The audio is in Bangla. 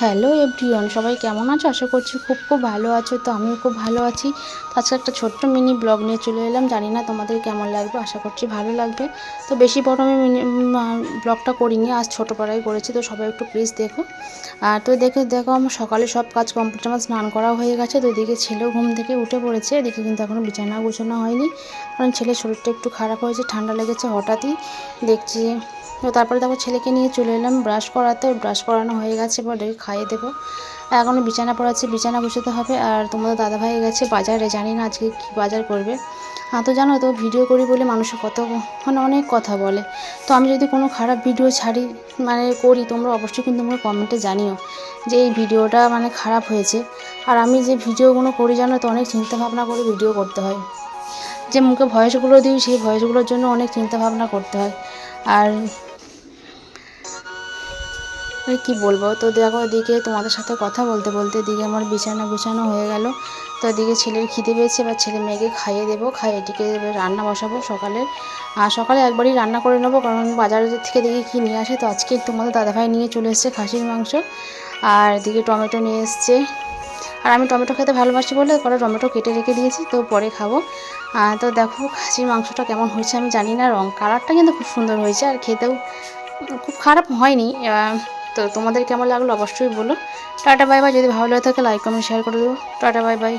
হ্যালো এভরিওয়ান, সবাই কেমন আছো? আশা করছি খুব খুব ভালো আছো, তো আমিও খুব ভালো আছি। আজকে একটা ছোট্ট মিনি ব্লগ নিয়ে চলে এলাম, জানি না তোমাদের কেমন লাগবে, আশা করছি ভালো লাগবে। তো বেশি বড় আমি মিনি ব্লগটা করিনি, আজ ছোটো পাড়ায় করেছি, তো সবাই একটু প্লিজ দেখো। আর তো দেখে, দেখো আমার সকালে সব কাজ কমপ্লিট আমার স্নান করা হয়ে গেছে, তো এদিকে ছেলেও ঘুম থেকে উঠে পড়েছে, এদিকে কিন্তু এখনও বিছানা গোছানো হয়নি, কারণ ছেলের শরীরটা একটু খারাপ হয়েছে, ঠান্ডা লেগেছে হঠাৎই, দেখছি তো তারপরে দেখো ছেলেকে নিয়ে চলে এলাম। ব্রাশ করাতে ব্রাশ করানো হয়ে গেছে এবার খাইয়ে দেবো। এখনও বিছানা পড়াচ্ছে, বিছানা বসাতে হবে। আর তোমাদের দাদাভাই গেছে বাজারে, জানি না আজকে কী বাজার করবে। হ্যাঁ তো জানো তো ভিডিও করি বলে মানুষের কত মানে অনেক কথা বলে। তো আমি যদি কোনো খারাপ ভিডিও ছাড়ি মানে করি, তোমরা অবশ্যই কিন্তু তোমরা কমেন্টে জানিও যে এই ভিডিওটা মানে খারাপ হয়েছে। আর আমি যে ভিডিওগুলো করি, জানো তো, অনেক চিন্তা ভাবনা করে ভিডিও করতে হয়। যে মুখে ভয়েসগুলো দিই, সেই ভয়েসগুলোর জন্য অনেক চিন্তা ভাবনা করতে হয়। আর কি বলব? তো দেখো এদিকে তোমাদের সাথে কথা বলতে বলতে এদিকে আমার বিছানা গুছানো হয়ে গেল। তো এদিকে ছেলের খিদে পেয়েছে, এবার ছেলে মেয়েকে খাইয়ে দেবো। খাইয়ে এদিকে রান্না বসাবো সকালে। আর সকালে একবারই রান্না করে নেব, কারণ বাজারের থেকে দেখি কী নিয়ে আসে। তো আজকে তোমাদের দাদাভাই নিয়ে চলে এসছে খাসির মাংস। আর এদিকে টমেটো নিয়ে এসছে। আর আমি টমেটো খেতে ভালোবাসি বলে পরে টমেটো কেটে রেখে দিয়েছি, তো পরে খাব। তো দেখো খাসির মাংসটা কেমন হয়েছে আমি জানি না, রং কালারটা কিন্তু খুব সুন্দর হয়েছে। আর খেতেও খুব খারাপ হয়নি। তো তোমাদের কেমন লাগল অবশ্যই বলো। টাটা বাই বাই যদি ভালো লাগে থাকে লাইক কমেন্ট শেয়ার করে দেবো টাটা বাই বাই